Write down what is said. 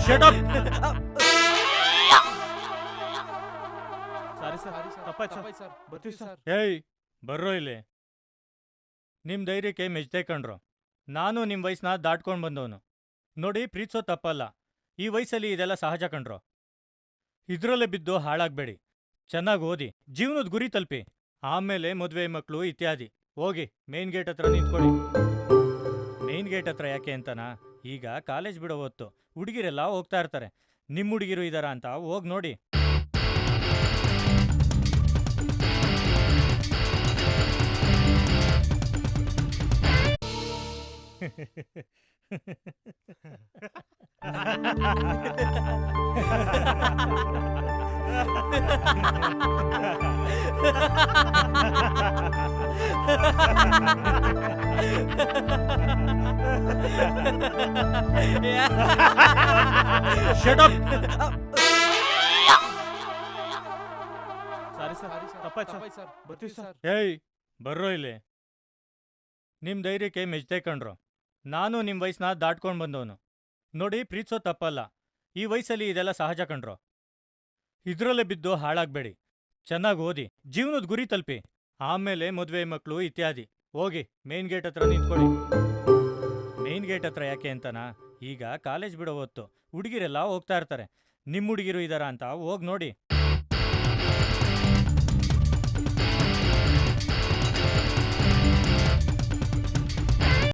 Shut up! Sorry sir ತಪ್ಪಾಯ್ತು sir ಬರ್ತೀವಿ sir ಏಯ್ ಬರ್ರೋ ಇಲ್ಲಿ ನಿಮ್ಮ ಧೈರ್ಯಕ್ಕೆ ಮೆಚ್ತೆ ಕಣ್ರು ನಾನು ನಿಮ್ಮ ವಯಸ್ಸನ್ನ ದಾಟ್ಕೊಂಡು ಬಂದವನು. ನೋಡಿ, ಪ್ರೀತಿಸೋ ತಪ್ಪಲ್ಲ. ಈ ವಯಸ್ಸಲ್ಲಿ ಇದೆಲ್ಲ ಸಹಜ ಕಣ್ರು. ಇದರಲ್ಲೇ ಬಿದ್ದು ಹಾಳಾಗಬೇಡಿ. ಚೆನ್ನಾಗಿ ಓದಿ. ಜೀವನದ ಗುರಿ ತಲುಪಿ. ಆಮೇಲೆ ಮದುವೆ ಮಕ್ಕಳು ಇತ್ಯಾದಿ. ಹೋಗಿ, ಮೇನ್ ಗೇಟ್ ಹತ್ರ ನಿಂತ್ಕೊಳ್ಳಿ ಮೇನ್ ಗೇಟ್ ಹತ್ರ ಯಾಕೆ ಅಂತನಾ? ಈಗ ಕಾಲೇಜ್ ಬಿಡೋ ಹೊತ್ತು. ಹುಡುಗಿರೆಲ್ಲ ಹೋಗ್ತಾ ಇರ್ತಾರೆ. ನಿಮ್ಮ ಹುಡುಗಿರು ಇದ್ದಾರಾ ಅಂತ ಹೋಗಿ ನೋಡಿ. Shut ಅಪ್ ಸಾರಿ ಸರ್ ತಪ್ಪಾಯ್ತು ಸರ್. ಬರ್ತೀವಿ ಸರ್. ಏಯ್ ಬರ್ರೋ ಇಲ್ಲಿ. ನಿಮ್ಮ ಧೈರ್ಯಕ್ಕೆ ಮೆಚ್ತೆ ಕಣ್ರು ನಾನು ನಿಮ್ಮ ವಯಸ್ಸನ್ನ ದಾಟ್ಕೊಂಡು ಬಂದವನು. ನೋಡಿ, ಪ್ರೀತಿಸೋ ತಪ್ಪಲ್ಲ. ಈ ವಯಸ್ಸಲ್ಲಿ ಇದೆಲ್ಲ ಸಹಜ ಕಣ್ರು. ಇದರಲ್ಲೇ ಬಿದ್ದು ಹಾಳಾಗಬೇಡಿ. ಚೆನ್ನಾಗಿ ಓದಿ. ಜೀವನದ ಗುರಿ ತಲುಪಿ. ಆಮೇಲೆ ಮದುವೆ ಮಕ್ಕಳು ಇತ್ಯಾದಿ. ಹೋಗಿ ಮೇನ್ ಗೇಟ್ ಹತ್ರ ನಿಂತ್ಕೊಳ್ಳಿ. ಮೇನ್ ಗೇಟ್ ಹತ್ರ ಯಾಕೆ ಅಂತನಾ? ಈಗ ಕಾಲೇಜ್ ಬಿಡೋ ಹೊತ್ತು. ಹುಡುಗಿರೆಲ್ಲ ಹೋಗ್ತಾ ಇರ್ತಾರೆ. ನಿಮ್ಮ ಹುಡುಗಿರು ಇದ್ದಾರಾ ಅಂತ ಹೋಗಿ ನೋಡಿ.